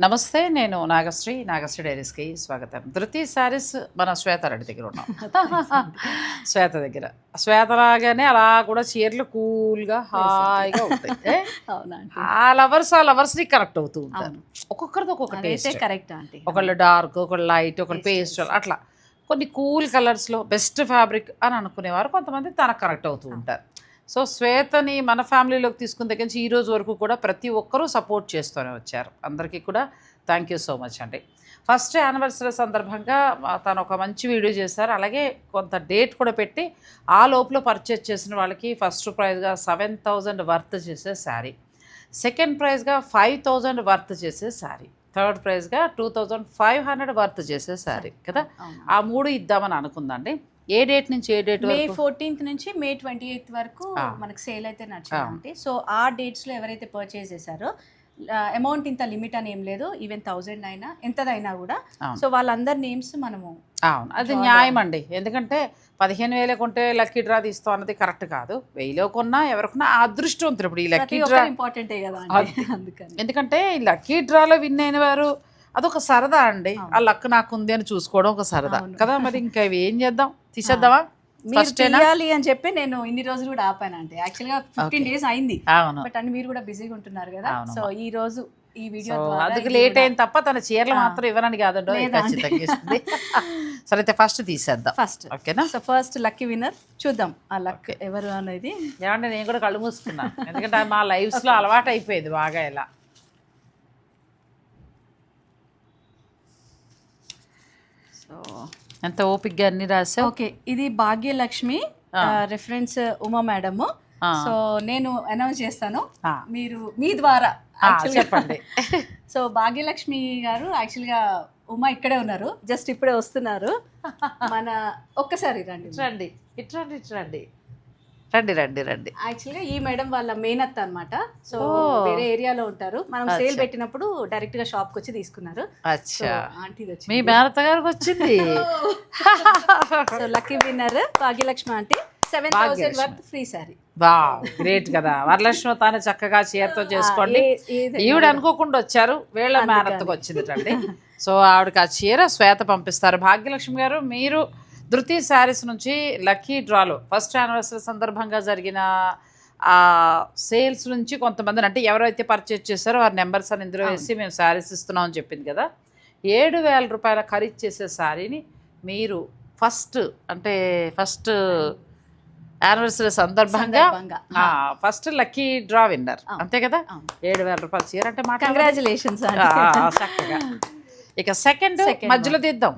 నమస్తే నేను నాగశ్రీ నాగశ్రీ డైరీస్కి స్వాగతం. ధృతి శారీస్ మన శ్వేత రెడ్డి దగ్గర ఉన్నాం. శ్వేత దగ్గర. శ్వేత లాగానే అలా కూడా చీరలు కూల్గా హాయిగా ఉంటాయి. ఆ లవర్స్ ఆ లవర్స్ని కనెక్ట్ అవుతూ ఉంటారు. ఒక్కొక్కరిది ఒక్కొక్క అదైతే టేస్ట్. Correct aunty. ఒకళ్ళు డార్క్ ఒకళ్ళు లైట్ ఒకళ్ళు పేస్టల్ అట్లా. కొన్ని కూల్ కలర్స్లో బెస్ట్ ఫ్యాబ్రిక్ అని అనుకునేవారు. కొంతమంది తనకు కనెక్ట్ అవుతూ ఉంటారు. సో శ్వేతని మన ఫ్యామిలీలోకి తీసుకున్న దగ్గర నుంచి ఈ రోజు వరకు కూడా ప్రతి ఒక్కరూ సపోర్ట్ చేస్తూనే వచ్చారు. అందరికీ కూడా థ్యాంక్ యూ సో మచ్ అండి. ఫస్ట్ యానివర్సరీ సందర్భంగా తను ఒక మంచి వీడియో చేశారు. అలాగే కొంత డేట్ కూడా పెట్టి ఆ లోపల పర్చేజ్ చేసిన వాళ్ళకి ఫస్ట్ ప్రైజ్గా సెవెన్ థౌజండ్ వర్త్ చేసే శారీ. సెకండ్ ప్రైజ్గా ఫైవ్ థౌజండ్ వర్త్ చేసే sari. Third ప్రైజ్గా two thousand five hundred worth చేసే శారీ కదా? ఆ మూడు ఇద్దామని అనుకుందండి. ఏ డేట్ నుంచి ఏ డేట్ మే ఫోర్టీన్త్ నుంచి మే ట్వంటీ ఎయిత్ వరకు. మనకి సేల్ అయితే నచ్చిందంటే సో ఆ డేట్స్లో ఎవరైతే పర్చేస్ చేశారో అమౌంట్ ఇంత లిమిట్ అని ఏం లేదు. ఈవెన్ థౌజండ్ అయినా ఎంతదైనా కూడా. సో వాళ్ళందరి నేమ్స్ మనము అవును. అది న్యాయం అండి ఎందుకంటే పదిహేను వేలే కొంటే లక్కీ డ్రా తీస్తాం అన్నది కరెక్ట్ కాదు. వెయ్యిలో కొన్నా ఎవరికొన్నా అదృష్టవంతులు. ఇప్పుడు ఈ లక్కీ డ్రా ఇంపార్టెంటే కదా అందుకని. ఎందుకంటే ఈ లక్కీ డ్రాలో విన్ అయిన వారు అదొక సరదా అండి. ఆ లక్ నాకు ఉంది అని చూసుకోవడం ఒక సరదా. కదా మరి ఇంకా ఇవి ఏం చేద్దాం? తీసేద్దామా? మీరు? తీయాలి అని చెప్పి నేను ఇన్ని రోజులు కూడా ఆపానంటే యాక్చువల్గా ఫిఫ్టీన్. డేస్ అయింది. బట్ అన్ని మీరు కూడా బిజీగా ఉంటున్నారు కదా. సో ఈ రోజు ఈ వీడియో అందుకు లేట్ అయింది తప్ప తన చీరలు. మాత్రం ఇవ్వనని కాదండి. ఖచ్చితంగా ఇస్తుంది. సరే అయితే ఫస్ట్ తీసేద్దాం. ఫస్ట్ ఓకేనా? సో ఫస్ట్ లక్కీ విన్నర్ చూద్దాం. ఆ లక్. ఎవరు అనేది. ఏమంటే నేను కూడా కళ్ళు మూసుకున్నాను ఎందుకంటే మా లైఫ్స్లో అలవాటు అయిపోయేది బాగా ఇలా. సో ఎంత ఓపిక్గా అన్ని రాసావు? ఓకే ఇది Bhagyalakshmi. Reference Uma madam. So నేను అనౌన్స్ చేస్తాను. మీరు మీ ద్వారా చెప్పండి. సో భాగ్యలక్ష్మి గారు యాక్చువల్గా ఉమా ఇక్కడే ఉన్నారు. జస్ట్ ఇప్పుడే వస్తున్నారు. మన ఒక్కసారి రండి. రండి. ఇట్రండి ఇట్రండి రండి రండి రండి. యాక్చువల్గా ఈ మేడం వాళ్ళ మేనత్త అన్నమాట. సో. వేరే ఏరియాలో ఉంటారు. మనం సేల్. పెట్టినప్పుడు డైరెక్ట్గా షాప్కి వచ్చి తీసుకున్నారు. అచ్చా. మీ మేనత్త గారికి వచ్చింది. So lucky winner Bhagyalakshmi aunty seven thousand. Worth free sari బా గ్రేట్ కదా. వరలక్ష్మి తాను చక్కగా చీరతో చేసుకోండి. ఈవిడ అనుకోకుండా వచ్చారు. వీళ్ళ. మేనత్తకు వచ్చింది రండి. సో ఆవిడకి ఆ చీర శ్వేత పంపిస్తారు. భాగ్యలక్ష్మి గారు మీరు ధృతి శారీస్ నుంచి లక్కీ డ్రాలో. ఫస్ట్ యానివర్సరీ సందర్భంగా జరిగిన ఆ సేల్స్ నుంచి కొంతమంది అంటే ఎవరైతే పర్చేజ్ చేశారో వారి నెంబర్స్ అని ఇందులో వేసి మేము శారీస్ ఇస్తున్నాం అని చెప్పింది కదా. ఏడు వేల రూపాయల ఖరీదు చేసే శారీని మీరు ఫస్ట్ అంటే ఫస్ట్ యానివర్సరీ సందర్భంగా ఫస్ట్ లక్కీ డ్రా విన్నర్. అంతే కదా. ఏడు వేల రూపాయలు చీర అంటే మాట కంగ్రాచులేషన్స్ చక్కగా. ఇక సెకండ్ మధ్యలో తీద్దాం.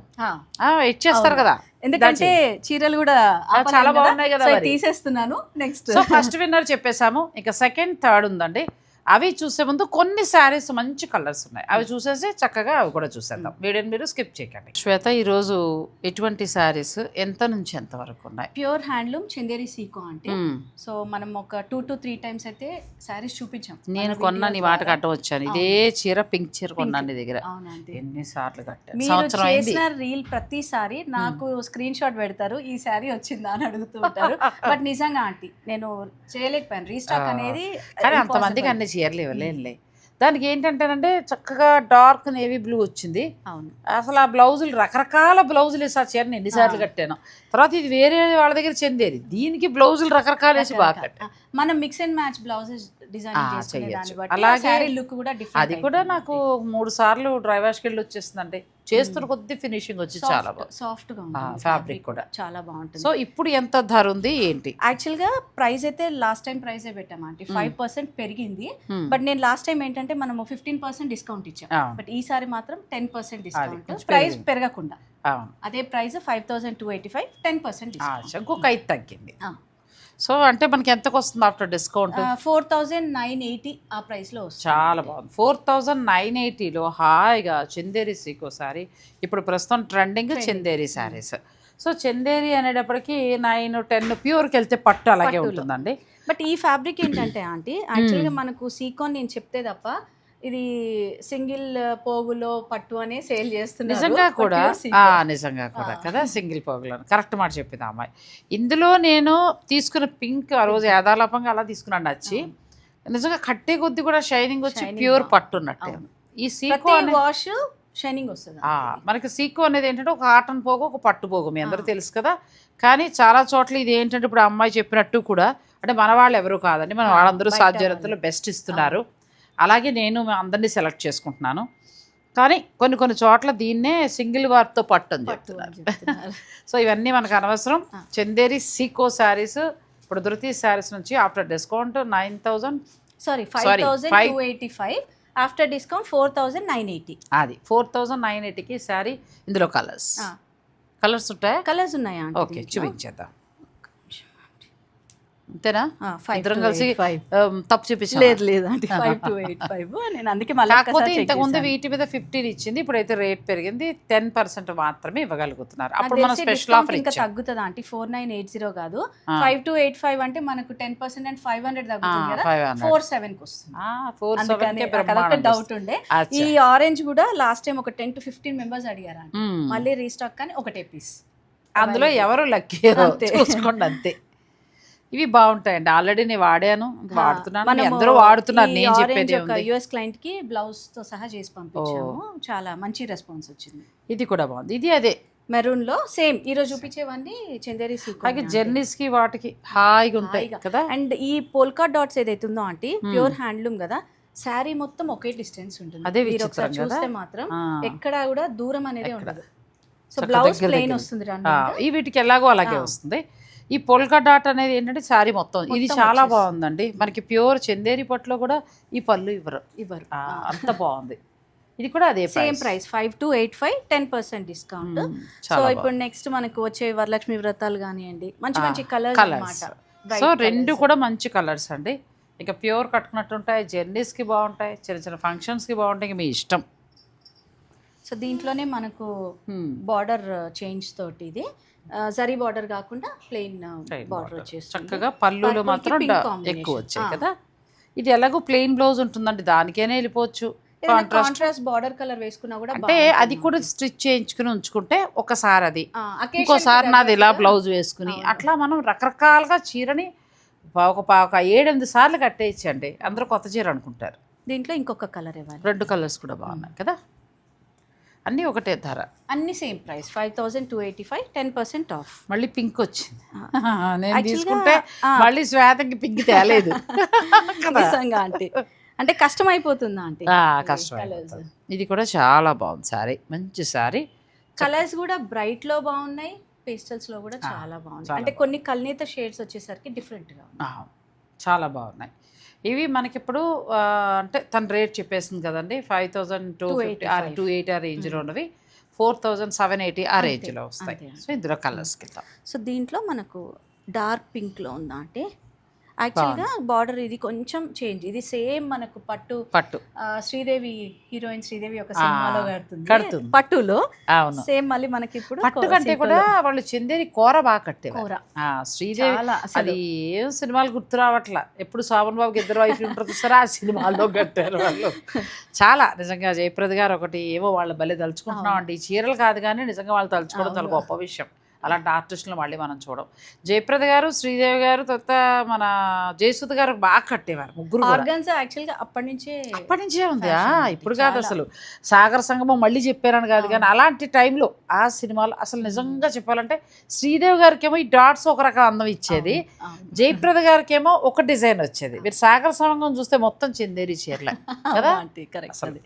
ఇచ్చేస్తారు. కదా. ఎందుకంటే చీరలు కూడా చాలా బాగున్నాయి కదా. తీసేస్తున్నాను. నెక్స్ట్ సో ఫస్ట్ విన్నర్ చెప్పేశాము. ఇక సెకండ్ థర్డ్ ఉందండి. అవి చూసే ముందు కొన్ని శారీస్ మంచి కలర్స్ ఉన్నాయి. అవి చూసేసి చక్కగా అవి కూడా చూసేద్దాం. వీడియోని మీరు స్కిప్ చేయకండి. శ్వేత ఈరోజు ఎటువంటి శారీస్ ఎంత నుంచి ఎంత వరకు ఉన్నాయి? ప్యూర్ హ్యాండ్లూమ్ చందేరి సీకో అంటే. సో మనం ఒక టూ టు త్రీ టైమ్స్ అయితే శారీస్ చూపించాం. నేను మన కొన్నా నీ video మాట ద్వారా. కట్ట వచ్చాను. ఇదే చీర పింక్ చీర కొన్నాను నీ దగ్గర. అవునండి. ఎన్ని సార్లు కట్టాను సంవత్సరం చేసిన రీల్ ప్రతిసారి నాకు స్క్రీన్ షాట్ పెడతారు ఈ శారీ వచ్చిందా అని అడుగుతూ ఉంటారు. బట్ నిజంగా ఆంటీ నేను చేయలేకపోయాను. రీస్టాక్. అనేది కానీ అంతమందికి. అన్ని చీరలు ఇవ్వలేనులే. దానికి ఏంటంటేనంటే చక్కగా డార్క్ నేవీ బ్లూ వచ్చింది. అవును. అసలు ఆ బ్లౌజులు రకరకాల బ్లౌజులు వేసి ఆ చీరని ఎన్నిసార్లు. కట్టాను. తర్వాత ఇది వేరే వాళ్ళ దగ్గర చెందేది. దీనికి బ్లౌజులు రకరకాలు వేసి బాగా కట్టాను. మనం mix and match blouses design అలాగే లుక్ కూడా డిఫరెంట్ అది కూడా నాకు మూడు సార్లు డ్రై వాష్కి వెళ్ళి వచ్చేస్తుందండి. చేస్తున్న కొద్ది ఫినిషింగ్ వచ్చి చాలా సాఫ్ట్గా ఫ్యాబ్రిక్ కూడా. చాలా బాగుంటుంది. సో ఇప్పుడు ఎంత ధర ఉంది ఏంటి? యాక్చువల్గా ప్రైస్ అయితే లాస్ట్ టైం ప్రైసే పెట్టామంటే ఫైవ్ పర్సెంట్ పెరిగింది. బట్ నేను లాస్ట్ టైం ఏంటంటే మనము ఫిఫ్టీన్ పర్సెంట్ డిస్కౌంట్ ఇచ్చాం. బట్ ఈసారి మాత్రం టెన్ పర్సెంట్ డిస్కౌంట్ ప్రైస్. పెరగకుండా. అదే price five thousand two eighty five ten percent ఇంకొక ఐదు తగ్గింది. సో అంటే మనకి ఎంతకు వస్తుంది after discount? Four thousand nine eighty ఆ ప్రైస్లో వస్తుంది. చాలా బాగుంది. ఫోర్ థౌజండ్ నైన్ ఎయిటీలో హాయిగా చందేరి సీకో సారీ. ఇప్పుడు ప్రస్తుతం ట్రెండింగ్ చందేరి శారీస్ సో చందేరి అనేటప్పటికి నైన్ టెన్ ప్యూర్కి వెళ్తే పట్టు అలాగే. ఉంటుందండి. బట్ ఈ ఫ్యాబ్రిక్ ఏంటంటే ఆంటీ యాక్చువల్గా మనకు సీకోన్ నేను చెప్తే తప్ప ఇది సింగిల్ పోగులో పట్టు అనే సేల్ చేస్తున్నారు. నిజంగా కూడా. నిజంగా కూడా. కదా? సింగిల్ పోగులను కరెక్ట్ మాట చెప్పింది అమ్మాయి. ఇందులో నేను తీసుకున్న పింక్ ఆ రోజు యాదాలాపంగా అలా తీసుకున్నాను నచ్చి. నిజంగా కట్టే కొద్ది కూడా షైనింగ్ వచ్చి ప్యూర్. పట్టు ఉన్నట్టే. ఈ సీకో వాష్ షైనింగ్ వస్తుంది మనకి సీకో అనేది ఏంటంటే ఒక కాటన్ పోగు ఒక పట్టు పోగు. మీ అందరూ తెలుసు కదా? కానీ చాలా చోట్ల ఇది ఏంటంటే ఇప్పుడు అమ్మాయి చెప్పినట్టు కూడా అంటే మన వాళ్ళు ఎవరు కాదండి మన వాళ్ళందరూ సాధ్యతలో బెస్ట్ ఇస్తున్నారు. అలాగే నేను అందరినీ సెలెక్ట్ చేసుకుంటున్నాను. కానీ కొన్ని కొన్ని చోట్ల దీన్నే సింగిల్ వార్తో పట్టు అని చెప్తున్నారు. సో ఇవన్నీ మనకు అనవసరం. చందేరి సీకో శారీస్ ఇప్పుడు ధృతి శారీస్ నుంచి after discount nine thousand. Sorry five two eighty five. After discount four thousand nine eighty. అది ఫోర్ థౌజండ్ నైన్ ఎయిటీకి శారీ ఇందులో కలర్స్. కలర్స్ ఉంటాయా? కలర్స్ ఉన్నాయా ఓకే చూపించేద్దాం. అంతేనా? ఇద్దరం కలిసి um, తప్పు చూపించాం లేదు లేదు అంటే ఫైవ్ టూ ఎయిట్ ఫైవ్ నేను అందుకే మళ్ళీ కాకపోతే ఇంతకుముందు వీటి మీద ఫిఫ్టీన్ ఇచ్చింది ఇప్పుడైతే రేట్ పెరిగింది టెన్ పర్సెంట్ మాత్రమే ఇవ్వగలుగుతున్నారు. అప్పుడు మనం స్పెషల్ ఆఫర్ ఇంకా తగ్గుతుందా అంటే ఫోర్ నైన్ ఎయిట్ జీరో కాదు. ఫైవ్ టూ ఎయిట్ ఫైవ్ అంటే మనకు ten percent and five hundred తగ్గుతుంది కదా? ఫోర్ సెవెన్కి వస్తుంది. డౌట్ ఉండే. ఈ ఆరెంజ్ కూడా లాస్ట్ టైం ఒక టెన్ టు ఫిఫ్టీన్ మెంబర్స్ అడిగారు మళ్ళీ రీస్టాక్ కానీ ఒకటే పీస్ అందులో ఎవరు లక్కీ. చూసుకోండి అంతే. ఇవి బాగుంటాయండి. ఆల్రెడీ నేను వాడాను. వాడుతున్నాను. అందరూ వాడుతున్నారు. నేను చెప్పేది యుఎస్ క్లయింట్కి బ్లౌజ్తో సహా చేసి పంపించాము. చాలా మంచి రెస్పాన్స్ వచ్చింది. ఇది కూడా బాగుంది. ఇది అదే. మెరూన్లో సేమ్. ఈ రోజు చూపించేవన్నీ చందేరి అలాగే జర్నీస్కి వాటికి హాయిగా ఉంటాయి. కదా? అండ్ ఈ పోల్కా డాట్స్ ఏదైతే ఉందో ఆంటీ ప్యూర్ హ్యాండ్లూమ్ కదా శారీ మొత్తం ఒకే డిస్టెన్స్ ఉంటుంది. అదే మీరు ఒకసారి? చూస్తే మాత్రం. ఎక్కడ కూడా దూరం అనేది ఉండదు. So blouse plain. వస్తుంది ఈ వీటికి ఎలాగో అలాగే. వస్తుంది. ఈ పొల్కా డాట్ అనేది ఏంటంటే శారీ మొత్తం. ఇది చాలా. బాగుందండి. మనకి ప్యూర్ చందేరి పట్టులో కూడా ఈ పళ్ళు ఇవ్వరు. ఇవ్వరు. అంత బాగుంది. ఇది కూడా అదే same price five two eight five ten percent discount. So ఇప్పుడు నెక్స్ట్ మనకు వచ్చే వరలక్ష్మి వ్రతాలు కానివ్వండి మంచి మంచి కలర్స్ అన్నమాట. సో రెండు కూడా మంచి కలర్స్ అండి. ఇక ప్యూర్ కట్టుకున్నట్టు ఉంటాయి జర్నీస్కి బాగుంటాయి చిన్న చిన్న ఫంక్షన్స్కి బాగుంటాయి మీ ఇష్టం. సో దీంట్లోనే మనకు. బార్డర్ చేంజ్ తోటి ఇది. జరీ బార్డర్ కాకుండా ప్లెయిన్ బార్డర్. వచ్చేస్తుంది. చక్కగా పళ్ళులో మాత్రం. ఎక్కువ వచ్చాయి. కదా? ఇది ఎలాగో ప్లెయిన్ బ్లౌజ్ ఉంటుందండి దానికైనా వెళ్ళిపోవచ్చు. కాంట్రాస్ట్ బార్డర్ కలర్ వేసుకున్నా కూడా అంటే అది కూడా స్టిచ్ చేయించుకుని ఉంచుకుంటే ఒకసారి అది. ఇంకోసారి నాది ఇలా బ్లౌజ్ వేసుకుని. అట్లా మనం రకరకాలుగా చీరని ఒక ఒక ఏడెనిమిది సార్లు కట్టేయచ్చండి. అందరూ కొత్త చీర అనుకుంటారు. దీంట్లో ఇంకొక కలర్ ఇవ్వాలి. రెండు కలర్స్ కూడా బాగున్నాయి కదా? అన్నీ ఒకటే ధర. అన్ని same price. Five thousand two eighty five ten percent off. మళ్ళీ పింక్ వచ్చింది. నేను తీసుకుంటే. మళ్ళీ శ్వేతకి పింక్ తేలేదు. నిజంగా ఆంటీ. అంటే కష్టం అయిపోతుందా ఆ, కష్టం. ఇది కూడా చాలా బాగుంది సారీ మంచి సారీ కలర్స్ కూడా బ్రైట్లో బాగున్నాయి పేస్టల్స్లో కూడా చాలా బాగున్నాయి. అంటే కొన్ని కల్నేత షేడ్స్ వచ్చేసరికి డిఫరెంట్గా చాలా బాగున్నాయి. ఇవి మనకి ఇప్పుడు ఆ, అంటే తన రేట్ చెప్పేసింది కదండి ఫైవ్ థౌజండ్ టూ ఫిఫ్టీ ఆ 285. టూ ఎయిటీ ఆ రేంజ్లో ఉన్నవి ఫోర్ థౌజండ్ సెవెన్ ఎయిటీ ఆ రేంజ్లో వస్తాయి. సో ఇందులో కలర్స్కి సో దీంట్లో మనకు డార్క్ పింక్లో ఉందా అంటే యాక్చువల్గా బార్డర్ ఇది కొంచెం చేంజ్ ఇది సేమ్ మనకు పట్టు పట్టు. శ్రీదేవి హీరోయిన్ శ్రీదేవి ఒక సినిమాలో కడుతుంది. పట్టులో సేమ్ మళ్ళీ మనకి ఇప్పుడు పట్టు కంటే కూడా వాళ్ళు చందేరి కూర బాగా కట్టేవారు. కూర. శ్రీదేవి అది ఏం సినిమాలు గుర్తు రావట్లా. ఎప్పుడు శోభన్ బాబుకి ఇద్దరు వైఫ్ ఉంటారు చూస్తారా ఆ సినిమాల్లో కట్టారు వాళ్ళు. చాలా. నిజంగా జయప్రద గారు ఒకటి ఏమో వాళ్ళు భలే తలుచుకుంటున్నాం అండి ఈ చీరలు కాదు కానీ నిజంగా వాళ్ళు తలుచుకోవడం చాలా. గొప్ప విషయం. అలాంటి ఆర్టిస్టులు మళ్ళీ మనం చూడం. జయప్రద గారు శ్రీదేవి గారు తర్వాత మన జయసుధ గారు బాగా కట్టేవారు ముగ్గురు ఆర్గన్స్ యాక్చువల్గా అప్పటి నుంచే అప్పటి నుంచే ఉంది. ఇప్పుడు కాదు. అసలు. సాగర సంగమం మళ్ళీ చెప్పారని కాదు కానీ అలాంటి టైంలో ఆ సినిమాలో అసలు నిజంగా చెప్పాలంటే శ్రీదేవి గారికి ఏమో ఈ డాట్స్ ఒక రకం అందం ఇచ్చేది. జయప్రద గారికి ఏమో ఒక డిజైన్ వచ్చేది. మీరు సాగర సంగమం చూస్తే మొత్తం చందేరి చీరలే. కదా?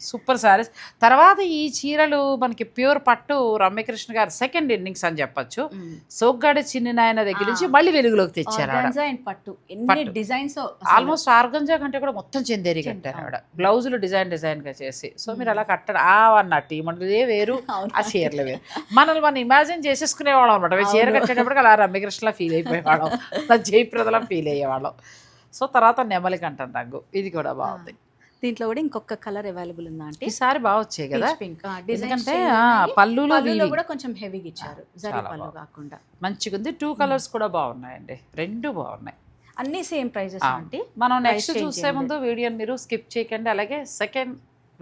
సూపర్ సారీస్. తర్వాత ఈ చీరలు మనకి ప్యూర్ పట్టు రమ్యకృష్ణ గారు సెకండ్ ఇన్నింగ్స్ అని చెప్పొచ్చు. సోగ్గాడి చిన్ని నాయన దగ్గర నుంచి. మళ్ళీ వెలుగులోకి తెచ్చారు అండ్ పట్టు. ఎన్ని. డిజైన్స్ ఆల్మోస్ట్ ఆర్గంజా కంటే కూడా మొత్తం చందేరి కట్టారు ఆవిడ. బ్లౌజులు డిజైన్ డిజైన్గా చేసి. సో మీరు అలా కట్టడం ఆ అన్నట్టు. ఈ వేరు ఆ చీరలు వేరు. మనల్ని మనం ఇమాజిన్ చేసేసుకునేవాళ్ళం అనమాట చీర అవును. కట్టేటప్పటికి అలా రమ్యకృష్ణలా ఫీల్ అయిపోయేవాళ్ళం. జయప్రదలా ఫీల్ అయ్యేవాళ్ళం. సో తర్వాత నెమలి కంటాం రంగు ఇది కూడా బాగుంది. దీంట్లో కూడా ఇంకొక కలర్ అవైలబుల్ ఉందా అంటే ఈసారి బాగా వచ్చాయి కదా. పింక్. ఎందుకంటే పళ్ళులో weaving. కూడా కొంచెం హెవీగా ఇచ్చారు. జరీ పళ్ళు. కాకుండా. మంచిగా ఉంది. టూ కలర్స్ కూడా బాగున్నాయండి. రెండు బాగున్నాయి. అన్ని సేమ్ ప్రైజెస్. ఆంటీ. మనం నెక్స్ట్ చూసే ముందు వీడియోని మీరు స్కిప్ చేయకండి. అలాగే సెకండ్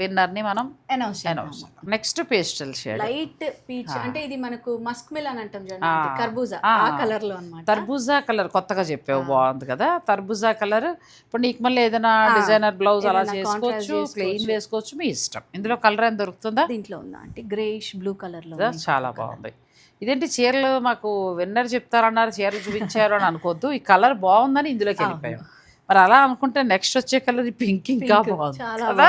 విన్నర్ని మనం announce announce next pastel shade light peach అంటే ఇది మనకు మస్క్ మిల్ అని అంటాం. చూడండి. కర్బూజా. ఆ. ఆ కలర్లో అన్నమాట. తర్బుజా కలర్ కొత్తగా చెప్పావు బాగుంది కదా. తర్బుజా కలర్. ఇప్పుడు నీకు మళ్ళీ ఏదైనా డిజైనర్ బ్లౌజ్ అలా చేసుకోవచ్చు ప్లెయిన్. వేసుకోవచ్చు మీ ఇష్టం. ఇందులో కలర్ ఏం దొరుకుతుందా? దీంట్లో ఉందా అంటే గ్రేష్ బ్లూ కలర్లో? చాలా బాగుంది. ఇదేంటి చీరలు మాకు విన్నర్ చెప్తారన్నారు చీరలు చూపించారు అని అనుకోవద్దు. ఈ కలర్ బాగుందని ఇందులోకి వెళ్ళిపోయాం. మరి అలా అనుకుంటే నెక్స్ట్ వచ్చే కలర్ ఈ పింక్ ఇంకా బాగుంది కదా?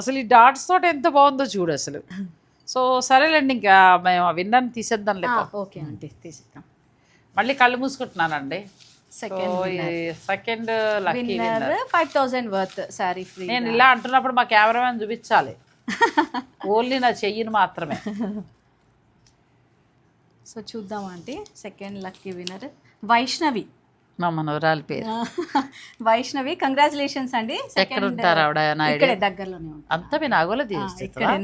అసలు ఈ డాట్స్ తోటి ఎంత బాగుందో చూడు అసలు. సో సరేలేండి ఇంకా మేము ఆ విన్నర్ని తీసేద్దాం లేక. ఓకే ఆంటీ తీసిద్దాం. మళ్ళీ కళ్ళు మూసుకుంటున్నానండి. Second five thousand worth sari free నేను ఇలా అంటున్నప్పుడు మా కెమెరామెన్ చూపించాలి. ఓన్లీ నా చెయ్యిని మాత్రమే. సో చూద్దాం aunty second lucky winner Vaishnavi. మా మనవరాలి పేరు. వైష్ణవి కంగ్రాచులేషన్స్ అండి. ఎక్కడ ఉంటారు ఆవిడ ఇక్కడే. దగ్గరలోనే అంతా మీ నాగోలో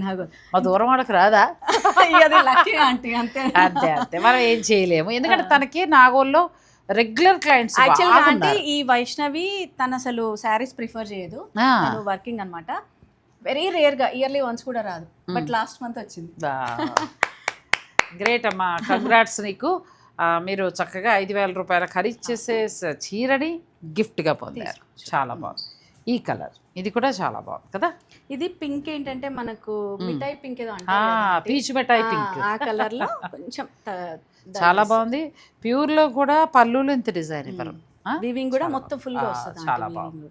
నాగోల్ మా దూరం వాడకు రాదా? అది లక్కీ ఆంటీ అంతే. అంతే అంతే. మనం ఏం చేయలేము. ఎందుకంటే తనకి నాగోల్లో రెగ్యులర్ క్లయింట్స్ యాక్చువల్గా అంటే ఈ వైష్ణవి తను అసలు శారీస్ ప్రిఫర్ చేయదు. వర్కింగ్ అన్నమాట. వెరీ రేర్గా ఇయర్లీ వన్స్ కూడా రాదు. బట్ లాస్ట్ మంత్ వచ్చింది. గ్రేట్ అమ్మా. కంగ్రాట్స్ నీకు. మీరు చక్కగా ఐదు వేల రూపాయల ఖరీదు చేసే చీరని గిఫ్ట్గా పొందారు. చాలా బాగుంది. ఈ కలర్ ఇది కూడా చాలా బాగుంది కదా? ఇది పింక్ ఏంటంటే మనకు మిఠాయి పింక్ ఏదో. పీచు మిఠాయి పింక్. ఆ కలర్లో కొంచెం చాలా బాగుంది. ప్యూర్లో కూడా పళ్ళులు ఇంత డిజైన్ ఇవ్వరు? వీవింగ్ కూడా మొత్తం ఫుల్గా వస్తుంది చాలా బాగుంది.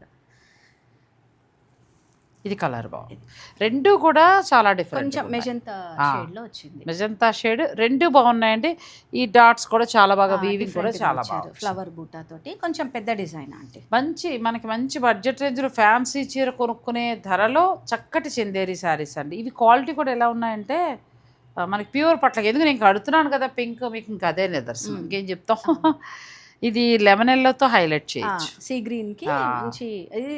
ఇది కలర్ బాగుంది. రెండు కూడా చాలా డిఫరెంట్ కొంచెం మెజంతా ఆ. షేడ్లో వచ్చింది. మెజంతా షేడ్ రెండు బాగున్నాయండి. ఈ డాట్స్ కూడా చాలా బాగా వీవింగ్ కూడా చాలా బాగుంది. ఫ్లవర్ బూటా తోటి. కొంచెం పెద్ద డిజైన్ అంటే. మంచి మనకి మంచి బడ్జెట్ రేంజ్లో ఫ్యాన్సీ చీర కొనుక్కునే ధరలో చక్కటి చందేరి శారీస్ అండి. ఇవి క్వాలిటీ కూడా ఎలా ఉన్నాయంటే మనకి ప్యూర్ పట్ల ఎందుకు నేను కడుతున్నాను కదా పింక్ మీకు ఇంకా అదే నిదర్శనం. ఇంకేం చెప్తాం? ఇది లెమన్ ఎల్లోతో హైలైట్ చేయొచ్చు. సీ గ్రీన్కి. మంచి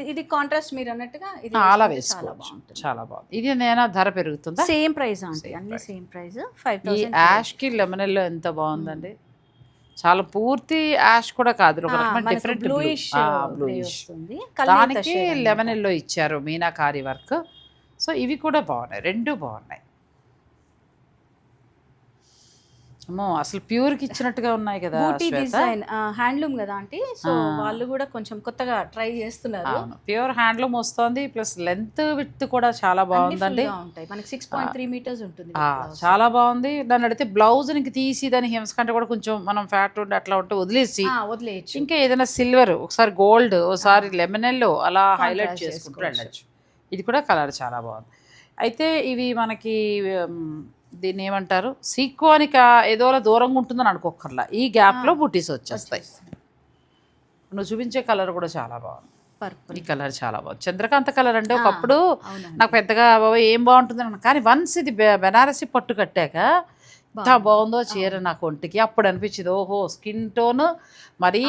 ఇది- కాంట్రాస్ట్ మీరు అన్నట్టుగా ఇది చాలా వేసుకోవచ్చు. బాగుంటుంది. చాలా బాగుంది. ఇది నేను ధర పెరుగుతుందా? సేమ్ ప్రైస్ ఆంటీ అన్ని సేమ్ ప్రైస్. ఫైవ్ ఈ థౌసండ్ యాష్కి లెమన్ ఎల్లో ఎంత బాగుందండి? చాలా పూర్తి యాష్ కూడా కాదు ఒక రకమైన డిఫరెంట్ బ్లూయిష్ బ్లూయిష్ దానికి లెమన్ ఎల్లో ఇచ్చారు మీనాకారి వర్క్. సో ఇవి కూడా బాగున్నాయి. రెండు బాగున్నాయి. అమ్మో అసలు ప్యూర్కి ఇచ్చినట్టుగా ఉన్నాయి కదా బూటీ డిజైన్ హ్యాండ్లూమ్ కదా ఆంటీ? సో వాళ్ళు కూడా కొంచెం కొత్తగా ట్రై చేస్తున్నారు. ప్యూర్ హ్యాండ్లూమ్ వస్తుంది ప్లస్ లెంత్ విత్ కూడా చాలా బాగుందండి. మనకి సిక్స్ పాయింట్ త్రీ మీటర్స్ ఉంటుంది చాలా బాగుంది. దాన్ని అడిగితే బ్లౌజ్ నీకు తీసి దాని హిమ్స్ కంటే కూడా కొంచెం మనం ఫ్యాట్ ఉండి అట్లా ఉంటే వదిలేసి వదిలేయచ్చు. ఇంకా ఏదైనా సిల్వర్ ఒకసారి గోల్డ్ ఒకసారి లెమన్ ఎల్లో అలా హైలైట్ చేసుకుంటూ. వెళ్ళచ్చు. ఇది కూడా కలర్ చాలా బాగుంది. అయితే ఇవి మనకి దీన్ని ఏమంటారు సీక్వానిక ఏదోలా దూరంగా ఉంటుందని అనుకోకర్లా ఈ గ్యాప్లో బుటీస్ వచ్చేస్తాయి. నువ్వు చూపించే కలర్ కూడా చాలా బాగుంది. పర్పుల్. ఈ కలర్ చాలా బాగుంది. చంద్రకాంత కలర్ అంటే ఒకప్పుడు. నాకు పెద్దగా బాబా ఏం బాగుంటుంది అన్న కానీ వన్స్ ఇది బెనారసి పట్టు కట్టాక ఎంత బాగుందో. చీర నాకు ఒంటికి అప్పుడు అనిపించింది. ఓహో స్కిన్ టోన్ మరీ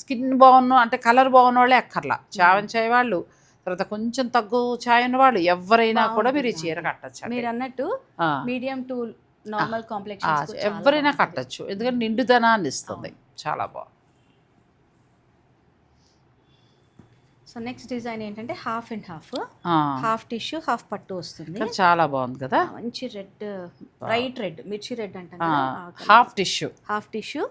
స్కిన్ బాగున్న అంటే కలర్ బాగున్న వాళ్ళే అక్కర్లా. చావన్ చాయ్ వాళ్ళు. తర్వాత కొంచెం తగ్గు ఛాయ్ ఉన్న వాళ్ళు ఎవరైనా కూడా మీరు ఈ చీర కట్టచ్చు మీరు అన్నట్టు మీడియం టు నార్మల్ కాంప్లెక్స్ ఎవరైనా కట్టచ్చు. ఎందుకంటే నిండుదనాన్ని ఇస్తుంది. చాలా బాగుంది. సో నెక్స్ట్ డిజైన్ ఏంటంటే half and half half tissue half పట్టు వస్తుంది. చాలా బాగుంది కదా. మంచి రెడ్ బ్రైట్ రెడ్ మిర్చి రెడ్ అంటాం half tissue half tissue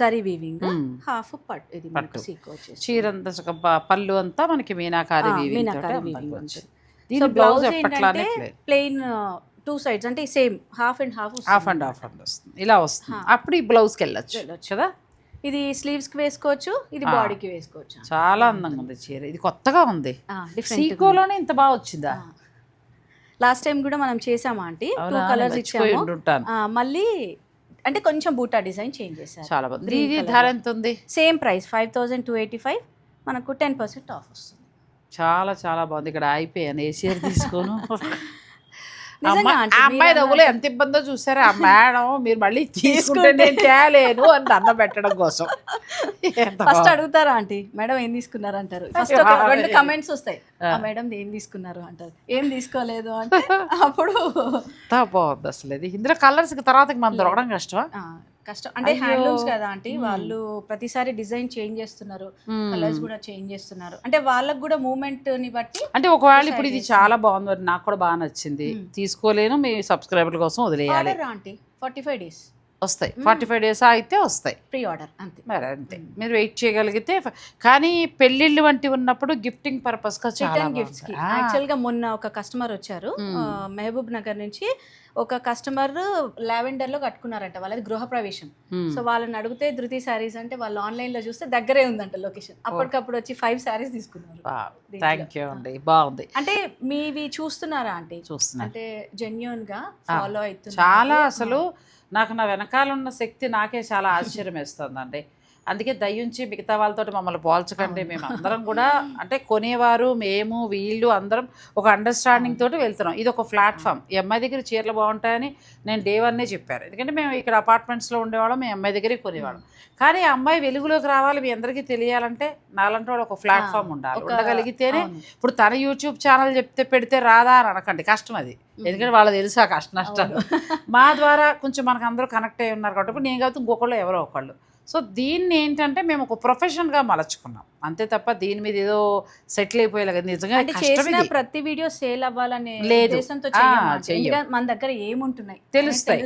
zari weaving. Half పట్టు ఇది మనకు సీక్ వచ్చేసి చీర అంతా పళ్ళు అంతా మనకి మీనాకారి. వచ్చింది. దీని బ్లౌజ్ ఏంటంటే ప్లెయిన్ టూ సైడ్స్ అంటే same half and half half and half and వస్తుంది. ఇలా వస్తుంది. అప్పుడు ఈ బ్లౌజ్కి వెళ్ళొచ్చు. కదా? ఇది స్లీవ్స్కి వేసుకోవచ్చు ఇది బాడీకి వేసుకోవచ్చు. చాలా అందంగా ఉంది చీర. ఇది కొత్తగా ఉంది. సీకోలోనే ఇంత బాగా వచ్చిందా? లాస్ట్ టైం కూడా మనం చేసామా ఆంటీ? టూ? కలర్స్ ఇచ్చాము. మళ్ళీ అంటే కొంచెం బూటా డిజైన్ చేంజ్ చేశారు. చాలా బాగుంది. ఇది ధర ఎంత ఉంది same price five thousand two eighty five మనకు టెన్ పర్సెంట్ ఆఫ్ వస్తుంది. చాలా చాలా బాగుంది. ఇక్కడ అయిపోయాను. ఏ చీర తీసుకోను? ఆ అమ్మాయి దగ్గర ఎంత ఇబ్బందో చూసారా? ఆ మేడం మీరు మళ్ళీ తీసుకుంటే నేను తేలేను అని దండం పెట్టడం కోసం. ఫస్ట్ అడుగుతారా ఆంటీ? మేడం ఏం తీసుకున్నారు అంటారు ఫస్ట్ ఒక రెండు కమెంట్స్ వస్తాయి. మేడం ఏం తీసుకున్నారు అంటారు? ఏం తీసుకోలేదు అంటే అప్పుడు బాగుంది అసలు ఇది. ఇందులో కలర్స్ తర్వాత మనం దొరకడం కష్టమా? కష్టం అంటే. హ్యాండ్లూమ్స్ కదా ఆంటీ. వాళ్ళు ప్రతిసారి డిజైన్ చేంజ్ చేస్తున్నారు. కలర్స్ కూడా చేంజ్ చేస్తున్నారు అంటే వాళ్ళకి కూడా మూమెంట్ని బట్టి అంటే ఒకవేళ ఇప్పుడు ఇది. చాలా బాగుంది నాకు కూడా బాగా నచ్చింది. తీసుకోలేను మీ సబ్స్క్రైబర్ల కోసం వదిలేయాలి ఆంటీ ఫార్టీ ఫైవ్ డేస్ వస్తాయి. ఫార్టీ ఫైవ్ డేస్ అయితే వస్తాయి. ప్రీ ఆర్డర్ అంతే. మరి అంతే. మీరు వెయిట్ చేయగలిగితే కానీ పెళ్ళిళ్ళు వంటి ఉన్నప్పుడు గిఫ్టింగ్ పర్పస్ గిఫ్ట్స్కి బాగుంటాయి. ఆ, యాక్చువల్గా మొన్న ఒక కస్టమర్ వచ్చారు. మహబూబ్ నగర్ నుంచి ఒక కస్టమర్ లావెండర్లో కట్టుకున్నారంట. వాళ్ళది గృహ ప్రవేశం మ్మ్. సో వాళ్ళని అడిగితే ధృతి శారీస్ అంటే వాళ్ళు ఆన్లైన్లో చూస్తే దగ్గరే ఉందంట లొకేషన్. అప్పటికప్పుడు వచ్చి ఫైవ్ శారీస్ తీసుకున్నారు వావ్, దీంట్లో. థ్యాంక్ యూ అండి. బాగుంది. అంటే మీవి చూస్తున్నారా ఆంటీ? చూస్తున్నాను అంటే జెన్యున్గా ఫాలో అవుతున్నారు? చాలా అసలు నాకు నా వెనకాల ఉన్న శక్తి నాకే చాలా ఆశ్చర్యం వేస్తుందండి అందుకే దయ్యుంచి మిగతా వాళ్ళతో మమ్మల్ని పోల్చకండి. మేము అందరం కూడా అంటే కొనేవారు మేము వీళ్ళు అందరం ఒక అండర్స్టాండింగ్ తోటి వెళ్తున్నాం. ఇది ఒక ప్లాట్ఫామ్ ఈ అమ్మాయి దగ్గర చీరలు బాగుంటాయని నేను డే వన్నే చెప్పారు. ఎందుకంటే మేము ఇక్కడ అపార్ట్మెంట్స్లో ఉండేవాళ్ళం మీ అమ్మాయి దగ్గరే కొనేవాళ్ళం. కానీ ఆ అమ్మాయి వెలుగులోకి రావాలి మీ అందరికీ తెలియాలంటే నాలంటే వాళ్ళు ఒక ప్లాట్ఫామ్ ఉండాలి. ఉండగలిగితేనే. ఇప్పుడు తన యూట్యూబ్ ఛానల్ చెప్తే పెడితే రాదా అని అనకండి. కష్టం అది. ఎందుకంటే వాళ్ళకి తెలుసు ఆ కష్ట నష్టాలు. మా ద్వారా కొంచెం మనకు అందరూ కనెక్ట్ అయి ఉన్నారు కాబట్టి ఇప్పుడు నేను కాబట్టి ఇంకొకళ్ళు ఎవరో ఒకళ్ళు. సో దీన్ని ఏంటంటే మేము ఒక ప్రొఫెషన్గా మలచుకున్నాం. అంతే తప్ప దీని మీద ఏదో సెటిల్ అయిపోయేలాగా నిజంగా చేసిన ప్రతి వీడియో సేల్ అవ్వాలనే లేదు. ఉద్దేశంతో మన దగ్గర ఏముంటున్నాయి? తెలుస్తాయి.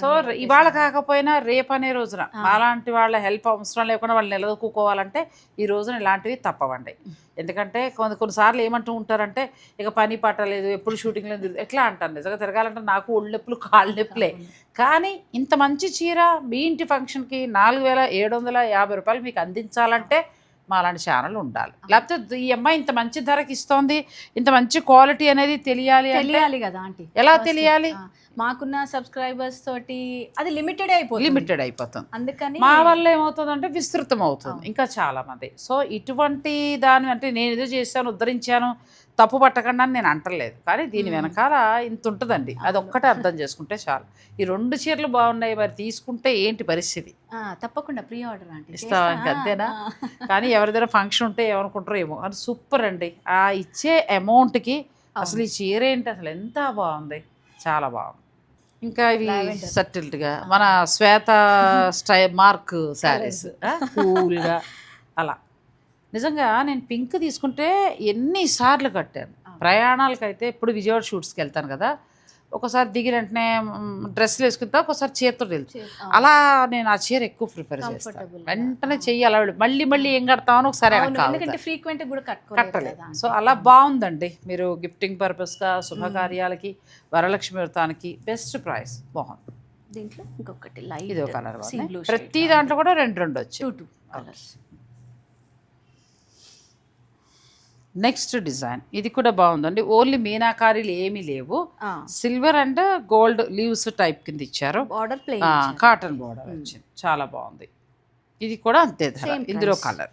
సో ఇవాళ. కాకపోయినా రేపు అనే రోజున. అలాంటి వాళ్ళ హెల్ప్ అవసరం లేకుండా వాళ్ళు నిలదొక్కుకోవాలంటే ఈ రోజున ఇలాంటివి తప్పవండి. ఎందుకంటే కొన్ని కొన్నిసార్లు ఏమంటూ ఉంటారంటే ఇక పని పట్టలేదు ఎప్పుడు షూటింగ్లో తిరుగు ఎట్లా అంటారు? నిజంగా తిరగాలంటే నాకు ఒళ్ళు నొప్పులు కాళ్ళు నొప్పులే. కానీ ఇంత మంచి చీర మీ ఇంటి ఫంక్షన్కి నాలుగు వేల ఏడు వందల యాభై రూపాయలు మీకు అందించాలంటే మా అలాంటి ఛానల్ ఉండాలి లేకపోతే ఈ అమ్మాయి ఇంత మంచి ధరకి ఇస్తోంది ఇంత మంచి క్వాలిటీ అనేది తెలియాలి తెలియాలి కదా ఆంటీ. ఎలా తెలియాలి? మాకున్న సబ్స్క్రైబర్స్ తోటి అది లిమిటెడ్ అయిపోతుంది. లిమిటెడ్ అయిపోతుంది. అందుకని మా వల్ల ఏమవుతుందంటే విస్తృతం అవుతుంది. ఇంకా చాలా మంది. సో ఇటువంటి దాని అంటే నేను ఏదో చేశాను ఉద్ధరించాను తప్పు పట్టకుండా అని నేను అంటలేదు. కానీ దీని. వెనకాల ఇంత ఉంటుందండి. అది. ఒక్కటే అర్థం చేసుకుంటే చాలు. ఈ రెండు చీరలు బాగున్నాయి మరి తీసుకుంటే ఏంటి పరిస్థితి? తప్పకుండా ప్రీ ఆర్డర్ ఆంటీ. ఇస్తావా? అంతేనా? కానీ ఎవరిదైనా ఫంక్షన్ ఉంటే ఏమనుకుంటారో ఏమో. అది సూపర్ అండి. ఆ ఇచ్చే అమౌంట్కి అసలు ఈ చీర ఏంటి? అసలు ఎంత బాగుంది? చాలా బాగుంది. ఇంకా ఇవి. సటిల్డ్గా మన శ్వేత స్టై మార్క్ శారీస్. కూల్గా. అలా. నిజంగా నేను పింక్ తీసుకుంటే ఎన్నిసార్లు కట్టాను. ప్రయాణాలకైతే ఇప్పుడు విజయవాడ షూట్స్కి వెళ్తాను కదా ఒకసారి దిగి వెంటనే డ్రెస్సులు వేసుకుంటా ఒకసారి చీరతో వెళ్తాను. అలా నేను ఆ చీర ఎక్కువ ప్రిఫర్ చేస్తాను. వెంటనే. చెయ్యి అలా మళ్ళీ మళ్ళీ ఏం కడతామని ఒకసారి. ఫ్రీక్వెంట్ కూడా కట్టలేదు. సో. అలా బాగుందండి. మీరు గిఫ్టింగ్ పర్పస్గా శుభకార్యాలకి వరలక్ష్మి వ్రతానికి బెస్ట్ ప్రైస్ బాగుంది. దీంట్లో ఇంకొకటి లైట్ ఇది కలర్ ప్రతి దాంట్లో కూడా రెండు రెండు వచ్చి two two colours next design. ఇది కూడా బాగుందండి. ఓన్లీ మీనాకారీలు ఏమీ లేవు. Silver and gold leaves type కింద ఇచ్చారు. బార్డర్ కాటన్ బోర్డర్ వచ్చింది. చాలా బాగుంది. ఇది కూడా అంతే ధర. ఇందులో. కలర్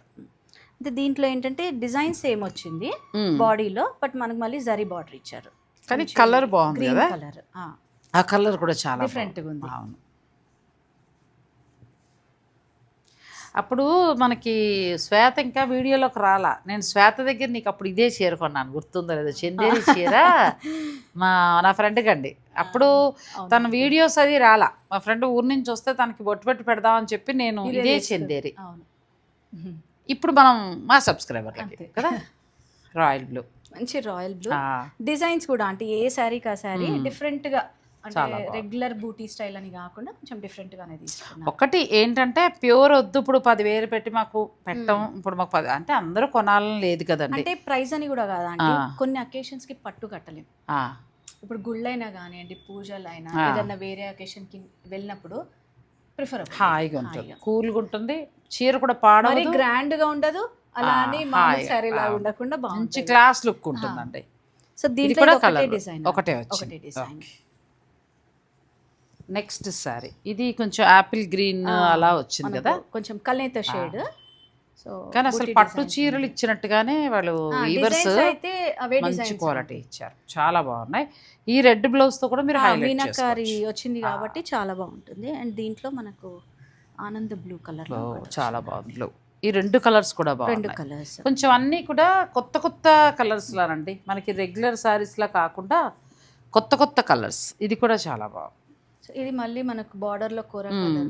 అంటే దీంట్లో ఏంటంటే డిజైన్ సేమ్ వచ్చింది బాడీలో బట్ మనకు మళ్ళీ జరీ బార్డర్ ఇచ్చారు. కానీ కలర్ బాగుంది కదా? కలర్. ఆ. కలర్ కూడా చాలా Different గా బాగుంది. ఉంది. అవును. అప్పుడు మనకి శ్వేత ఇంకా వీడియోలోకి రాలా. నేను శ్వేత దగ్గర నీకు అప్పుడు ఇదే చీర కొన్నాను. గుర్తుందో లేదో? చందేరి చీర మా నా ఫ్రెండ్ కండి అప్పుడు తన వీడియోస్ అది రాలా. మా ఫ్రెండ్ ఊరి నుంచి వస్తే తనకి బొట్టు పెట్టి పెడదామని చెప్పి నేను ఇదే. చందేరి. ఇప్పుడు మనం మా సబ్స్క్రైబర్లకి అంతే. కదా? రాయల్ బ్లూ మంచి రాయల్ బ్లూ డిజైన్స్ కూడా అంటే ఏ శారీ కా శారీ మ్మ్. అంటే. రెగ్యులర్ బూటీ స్టైల్ అని కాకుండా కొంచెం డిఫరెంట్ గానే తీసుకున్నాం ఒకటి ఏంటంటే ప్యూర్ వద్దు ఇప్పుడు పదివేలు పెట్టి మాకు పెట్టం. ఇప్పుడు మాకు పది అంటే అందరూ కొనాలని లేదు కదండి. అంటే ప్రైస్ అని కూడా కాదా అంటే ఆ. కొన్ని అకేషన్స్కి పట్టు కట్టలేం. ఆ, ఇప్పుడు గుళ్ళైనా కానివ్వండి పూజలైనా ఆ. ఏదన్నా వేరే అకేషన్కి వెళ్ళినప్పుడు ప్రిఫర్ హాయిగా ఉంటుంది. కూల్గా ఉంటుంది. చీర కూడా మరి గ్రాండ్గా ఉండదు. అలా ఆ, అని మామూలు హాయిగా, శారీ లాగా ఆ. ఉండకుండా మంచి క్లాస్ లుక్ ఉంటుందండి. సో దీంట్లో కూడా కలర్ డిజైన్ ఒకటే ఒకటే డిజైన్ నెక్స్ట్ సారీ. ఇది కొంచెం యాపిల్ గ్రీన్ అలా వచ్చింది కదా? కొంచెం కల్నేత షేడ్. సో కానీ అసలు పట్టు చీరలు ఇచ్చినట్టుగానే వాళ్ళు అవే మంచి క్వాలిటీ ఇచ్చారు. చాలా బాగున్నాయి. ఈ రెడ్ బ్లౌజ్తో కూడా మీరు మీనాకారి వచ్చింది కాబట్టి చాలా బాగుంటుంది. అండ్ దీంట్లో మనకు ఆనంద బ్లూ కలర్ చాలా బాగుంది. బ్లూ. ఈ రెండు కలర్స్ కూడా రెండు బాగున్నాయి కలర్స్. కొంచెం అన్నీ కూడా కొత్త కొత్త కలర్స్ లానండి. మనకి రెగ్యులర్ సారీస్ లా కాకుండా కొత్త కొత్త కలర్స్. ఇది కూడా చాలా బాగుంది. సో ఇది మళ్ళీ మనకు బార్డర్లో కూర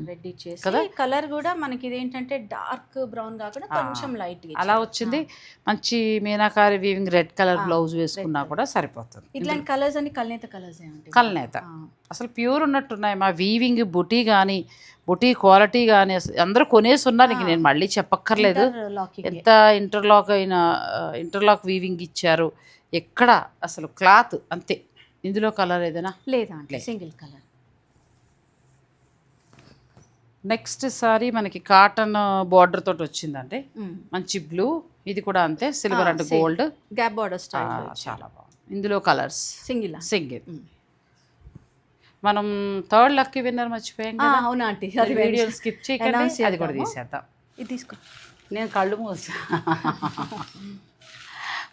రెడ్ ఇచ్చేసి కదా? కలర్ కూడా మనకి ఇది ఏంటంటే డార్క్ బ్రౌన్ కాకుండా కొంచెం లైట్ అలా వచ్చింది. మంచి meenakari weaving red colour blouse వేసుకున్నా కూడా సరిపోతుంది. ఇట్లాంటి కలర్స్ అన్ని కల్నేత కలర్స్ కల్నేత. అసలు ప్యూర్ ఉన్నట్టున్నాయి. మా వీవింగ్ బుటీ కానీ బుటీ క్వాలిటీ కానీ అందరూ కొనేసి ఉన్నారు ఇంక. నేను మళ్ళీ చెప్పక్కర్లేదు. ఎంత ఇంటర్లాక్ అయిన ఇంటర్లాక్ వీవింగ్ ఇచ్చారు. ఎక్కడ? అసలు క్లాత్ అంతే. ఇందులో కలర్ ఏదైనా? లేదు. సింగిల్ కలర్ నెక్స్ట్ సారీ మనకి కాటన్ బార్డర్ తోటి వచ్చిందండి. మంచి బ్లూ. ఇది కూడా అంతే silver and. Gold. Gap border style. చాలా బాగుంది. ఇందులో కలర్స్. Single single. మనం థర్డ్ లక్కీ విన్నర్ మర్చిపోయాం కదా. అవునా ఆంటీ? అది వీడియో స్కిప్ చేయకండి అది కూడా. తీసేద్దాం. ఇది తీసుకో. నేను కళ్ళు మూసా.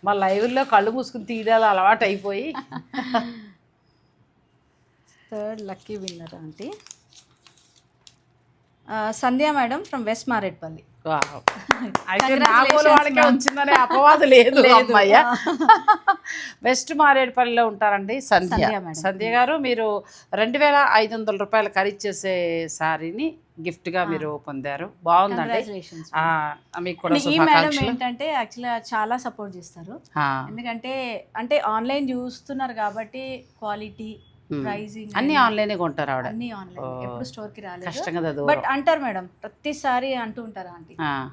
మా లైవ్లో కళ్ళు మూసుకుని తీయడాలు అలవాటు అయిపోయి third lucky winner aunty. Sandhya madam from west ma'am. వచ్చిందనే అపవాదు లేదు. అమ్మయ్య. వెస్ట్ మారేడుపల్లిలో ఉంటారండి సంధ్య. సంధ్య గారు మీరు రెండు వేల ఐదు వందల రూపాయలు ఖరీదు చేసే శారీని gift గా మీరు పొందారు. బాగుందండి. మీకు కూడా ఈ మేడం ఏంటంటే యాక్చువల్గా చాలా సపోర్ట్ చేస్తారు. ఎందుకంటే అంటే ఆన్లైన్ చూస్తున్నారు కాబట్టి క్వాలిటీ. ప్రైజింగ్ అన్ని ఆన్లైనే కొంటారు ఆవిడ. అన్ని ఆన్లైన్. ఎప్పుడు స్టోర్కి రాలేదు. కష్టంగా కదా బట్ అంటారు మేడం ప్రతిసారి అంటూ ఉంటారు ఆంటీ. ఆ,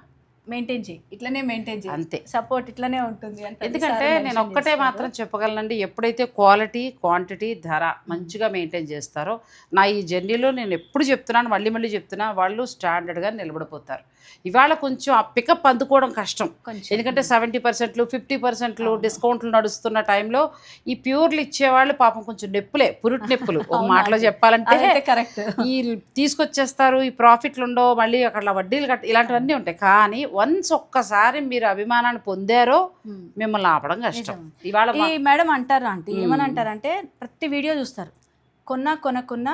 మెయింటైన్ చేయి. ఇట్లనే మెయింటైన్ చేయి. అంతే. సపోర్ట్ ఇట్లనే ఉంటుంది ఎందుకంటే నేను ఒక్కటే. మాత్రం చెప్పగలనండి ఎప్పుడైతే క్వాలిటీ క్వాంటిటీ ధర మంచిగా మెయింటైన్ చేస్తారో నా ఈ జర్నీలో నేను ఎప్పుడు చెప్తున్నాను మళ్ళీ మళ్ళీ చెప్తున్నా వాళ్ళు స్టాండర్డ్గా నిలబడిపోతారు. ఇవాళ కొంచెం ఆ పికప్ అందుకోవడం కష్టం. ఎందుకంటే సెవెంటీ పర్సెంట్లు ఫిఫ్టీ పర్సెంట్లు డిస్కౌంట్లు నడుస్తున్న టైంలో ఈ ప్యూర్లు ఇచ్చేవాళ్ళు పాపం కొంచెం నొప్పులే పురుటి నొప్పులు. ఒక మాటలో. చెప్పాలంటే కరెక్ట్ ఈ తీసుకొచ్చేస్తారు ఈ ప్రాఫిట్లు ఉండవు మళ్ళీ అక్కడ వడ్డీలు కట్ట ఇలాంటివన్నీ ఉంటాయి. కానీ వన్స్ ఒక్కసారి మీరు అభిమానాన్ని పొందారో మిమ్మల్ని ఆపడం కష్టం. ఇవాళ ఈ మేడం అంటారు మ్మ్. ఏమని అంటారంటే ప్రతి వీడియో చూస్తారు. కొన్నా కొనకున్నా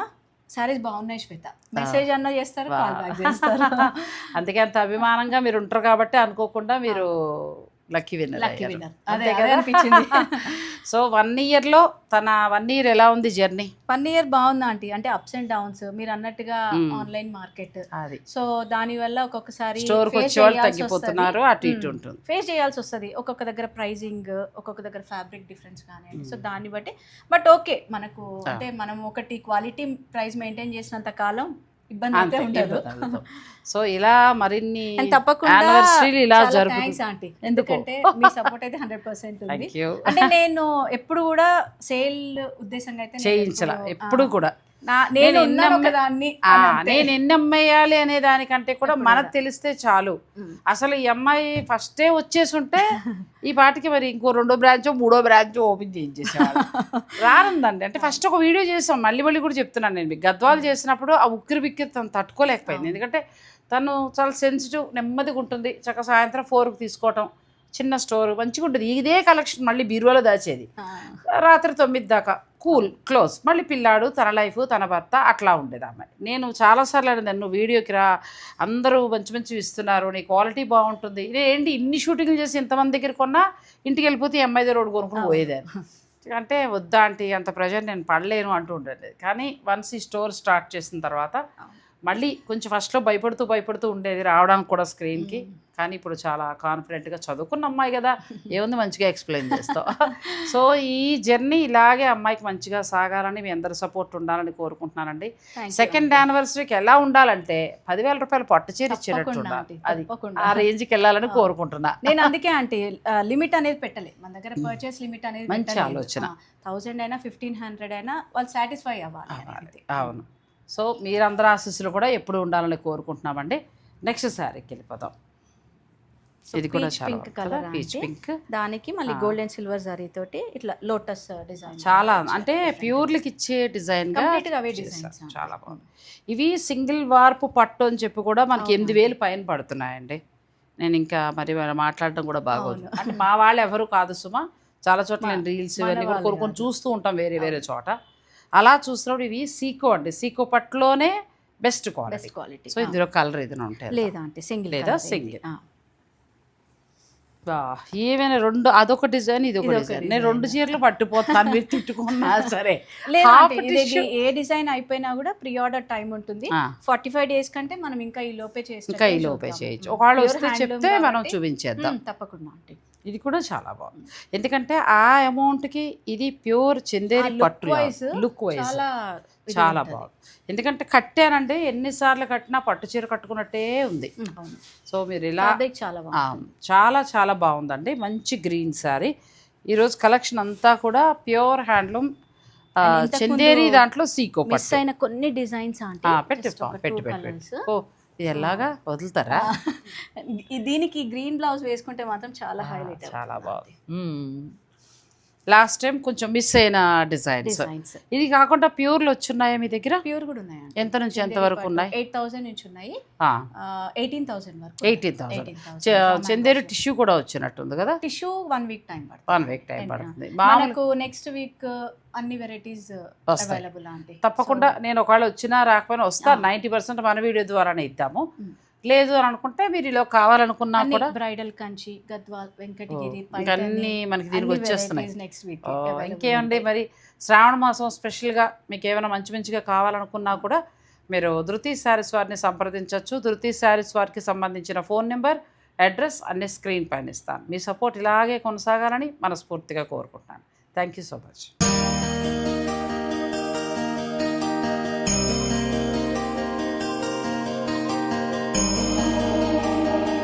సారీస్ బాగున్నాయి శ్వేత. మెసేజ్ అన్న చేస్తారు అందుకే అంత అభిమానంగా మీరు ఉంటారు కాబట్టి అనుకోకుండా మీరు లక్కీ విన్నర్ లక్కీ విన్నర్. అదే కదా? అనిపించింది సో వన్ ఇయర్లో తన వన్ ఇయర్ ఎలా ఉంది జర్నీ? వన్ ఇయర్ బాగుందా ఆంటీ. అంటే అప్స్ అండ్ డౌన్స్. మీరు అన్నట్టుగా. Online market. అది. సో దాని వల్ల ఒక్కొక్కసారి వచ్చేవాళ్ళు చేయాల్సి తగ్గిపోతున్నారు. అటు ఇటు. ఉంటుంది. ఫేస్ చేయాల్సి వస్తుంది. ఒక్కొక్క దగ్గర ప్రైజింగ్ ఒక్కొక్క దగ్గర ఫ్యాబ్రిక్ డిఫరెన్స్ కానివ్వండి. సో దాన్ని బట్టి. బట్ ఓకే మనకు అంటే మనం ఒకటి క్వాలిటీ ప్రైస్ మెయింటైన్ చేసినంత కాలం ఇబ్బంది అయితే ఉండదు. సో ఇలా మరిన్ని తప్పకుండా ఇలా ఎందుకు? ఎందుకంటే మీ సపోర్ట్ అయితే హండ్రెడ్ పర్సెంట్ ఉంది. అంటే నేను ఎప్పుడు కూడా సేల్ ఉద్దేశంగా అయితే చేయించాల. ఎప్పుడు, కూడా. నా- నేను నేను ఉన్నాను ఎన్ని ఒకదాన్ని ఆ, అని అంతే. నేను ఎన్ని అమ్మేయాలి అనే దానికంటే కూడా మనకు. తెలిస్తే చాలు. అసలు ఈ అమ్మాయి ఫస్టే వచ్చేసి ఉంటే ఈ పాటికి మరి ఇంకో రెండో బ్రాంచ్ మూడో బ్రాంచ్ ఓపెన్ చేయించేసేవాళ్ళు. రానుందండి అంటే ఫస్ట్ ఒక వీడియో చేసాం. మళ్ళీ మళ్ళీ కూడా చెప్తున్నాను నేను మీకు. గద్వాలు చేసినప్పుడు ఆ ఉక్కిరి బిక్కిరి తను తట్టుకోలేకపోయింది. ఎందుకంటే తను చాలా సెన్సిటివ్ నెమ్మదిగా ఉంటుంది. చక్క సాయంత్రం ఫోర్కి తీసుకోవటం చిన్న స్టోర్ మంచిగా ఉంటుంది ఇదే కలెక్షన్ మళ్ళీ బీరువాలో దాచేది. రాత్రి తొమ్మిది దాకా. Cool close. మళ్ళీ పిల్లాడు తన లైఫ్ తన భర్త అట్లా ఉండేది నేను చాలాసార్లు అనేది నువ్వు వీడియోకి రా అందరూ మంచి మంచి ఇస్తున్నారు నీ క్వాలిటీ బాగుంటుంది. ఏంటి ఇన్ని షూటింగ్లు చేసి ఇంతమంది దగ్గర కొన్నా ఇంటికి వెళ్ళిపోతే ఈ అమ్మాయి కొనుక్కుని పోయేదాన్ని. అంటే వద్దా అంటే అంత ప్రెజర్ నేను పడలేను అంటూ ఉండేది. కానీ వన్స్ ఈ స్టోర్ స్టార్ట్ చేసిన తర్వాత మళ్ళీ కొంచెం ఫస్ట్లో భయపడుతూ భయపడుతూ ఉండేది రావడానికి కూడా స్క్రీన్కి. కానీ ఇప్పుడు చాలా కాన్ఫిడెంట్గా చదువుకున్న అమ్మాయి కదా ఏముంది మంచిగా ఎక్స్ప్లెయిన్ చేస్తావు? సో ఈ జర్నీ ఇలాగే అమ్మాయికి మంచిగా సాగాలని మీ అందరి సపోర్ట్ ఉండాలని కోరుకుంటున్నానండి. సెకండ్ యానివర్సరీకి ఎలా ఉండాలంటే పదివేల రూపాయలు పట్టు చీర ఆంటీ, అది. ఆ రేంజ్కి వెళ్ళాలని కోరుకుంటున్నా. నేను అందుకే ఆంటీ లిమిట్ అనేది పెట్టలే. మన దగ్గర పర్చేస్ లిమిట్ అనేది మంచి ఆలోచన. థౌసండ్ అయినా ఫిఫ్టీన్ హండ్రెడ్ అయినా వాళ్ళు సాటిస్ఫై అవ్వాలి. అవును. సో మీరందరూ ఆశీస్సులు కూడా ఎప్పుడు ఉండాలని కోరుకుంటున్నామండి. నెక్స్ట్ శారీకి వెళ్ళిపోదాం ఇది కూడా pink colour పీచ్ పింక్. దానికి మళ్ళీ గోల్డ్ అండ్ సిల్వర్ జరీ తోటి ఇట్లా లోటస్ డిజైన్. చాలా అంటే ప్యూర్లకి ఇచ్చే డిజైన్గా. చాలా బాగుంది. ఇవి సింగిల్ వార్పు పట్టు అని చెప్పి కూడా మనకి ఎనిమిది వేలు పైన పడుతున్నాయండి. నేను ఇంకా మరి మాట్లాడడం కూడా బాగోదు. అంటే మా వాళ్ళు ఎవరు కాదు సుమా. చాలా చోట్ల నేను రీల్స్ ఇవన్నీ కూడా కొనుక్కొని. చూస్తూ ఉంటాం వేరే వేరే చోట. అలా చూసినప్పుడు ఇవి సీకో అండి. సీకో పట్టులోనే బెస్ట్ క్వాలిటీ. క్వాలిటీ. సో ఇందులో కలర్ ఏదైనా ఉంటాయి లేదా అంటే సింగిల్ లేదా. బా, ఏమైనా రెండు అదొక డిజైన్ ఇది ఒక డిజైన్. నేను రెండు చీరలు పట్టిపోతున్నాను మీరు తిట్టుకున్నా. సరే. ఏ డిజైన్ అయిపోయినా కూడా ప్రీ ఆర్డర్ టైం ఉంటుంది. ఫార్టీ ఫైవ్ డేస్ కంటే మనం ఇంకా ఈ లోపే చేసి ఇంకా ఈ లోపే చేయొచ్చు. ఒకవేళ వస్తే చెప్తే మనం చూపించేద్దాం. తప్పకుండా అంటే ఇది కూడా చాలా బాగుంది. ఎందుకంటే ఆ అమౌంట్కి ఇది ప్యూర్ చందేరి పట్టు లుక్ వైజ్ చాలా. బాగుంది. ఎందుకంటే కట్టానంటే ఎన్నిసార్లు కట్టినా పట్టు చీర కట్టుకున్నట్టే ఉంది. సో మీరు ఇలా చాలా చాలా చాలా బాగుందండి. మంచి గ్రీన్ శారీ ఈరోజు కలెక్షన్ అంతా కూడా ప్యూర్ హ్యాండ్లూమ్ చందేరి దాంట్లో సీకో మిస్ పట్టు. అయిన కొన్ని డిజైన్స్ అంటే పెట్టు పెట్టు two పెట్టు ఎలాగా? వదులుతారా? దీనికి గ్రీన్ బ్లౌజ్ వేసుకుంటే మాత్రం చాలా హైలైట్ చాలా బాగుంది. లాస్ట్ టైం కొంచెం మిస్ అయిన డిజైన్స్ ఇది కాకుండా ప్యూర్లు వచ్చున్నాయా మీ దగ్గర? ప్యూర్ కూడా ఉన్నాయండి. ఎంత నుంచి ఎంత వరకు ఉన్నాయి? ఎయిట్ థౌసండ్ నుంచి ఉన్నాయి. ఎయిటీన్ థౌసండ్ వరకు ఎయిటీన్ థౌసండ్ చందేరి టిష్యూ కూడా వచ్చినట్టుంది కదా? టిష్యూ వన్ వీక్ టైం పడుతుంది. వన్ వీక్ టైం పడుతుంది. మనకు నెక్స్ట్ వీక్ అన్ని వెరైటీస్. అవైలబుల్ తప్పకుండా నేను ఒకవేళ వచ్చినా రాకపోయినా వస్తా. నైంటీ పర్సెంట్ మన వీడియో ద్వారానే ఇద్దాము. లేదు అని అనుకుంటే మీరు ఇలా కావాలనుకున్నా కూడా బ్రైడల్ కంచి గద్వాల్ వెంకటగిరి అన్ని మనకి దీనికి వచ్చేస్తున్నాయి. నెక్స్ట్ వీక్ ఇంకేమండి మరి? శ్రావణ మాసం స్పెషల్గా మీకు ఏమైనా మంచి మంచిగా కావాలనుకున్నా కూడా మీరు ధృతి శారీస్ వారిని సంప్రదించవచ్చు ధృతి శారీస్ వారికి సంబంధించిన ఫోన్ నెంబర్ అడ్రస్ అన్ని స్క్రీన్ పైన ఇస్తాను. మీ సపోర్ట్ ఇలాగే కొనసాగాలని మనస్ఫూర్తిగా కోరుకుంటున్నాను. Thank you so much.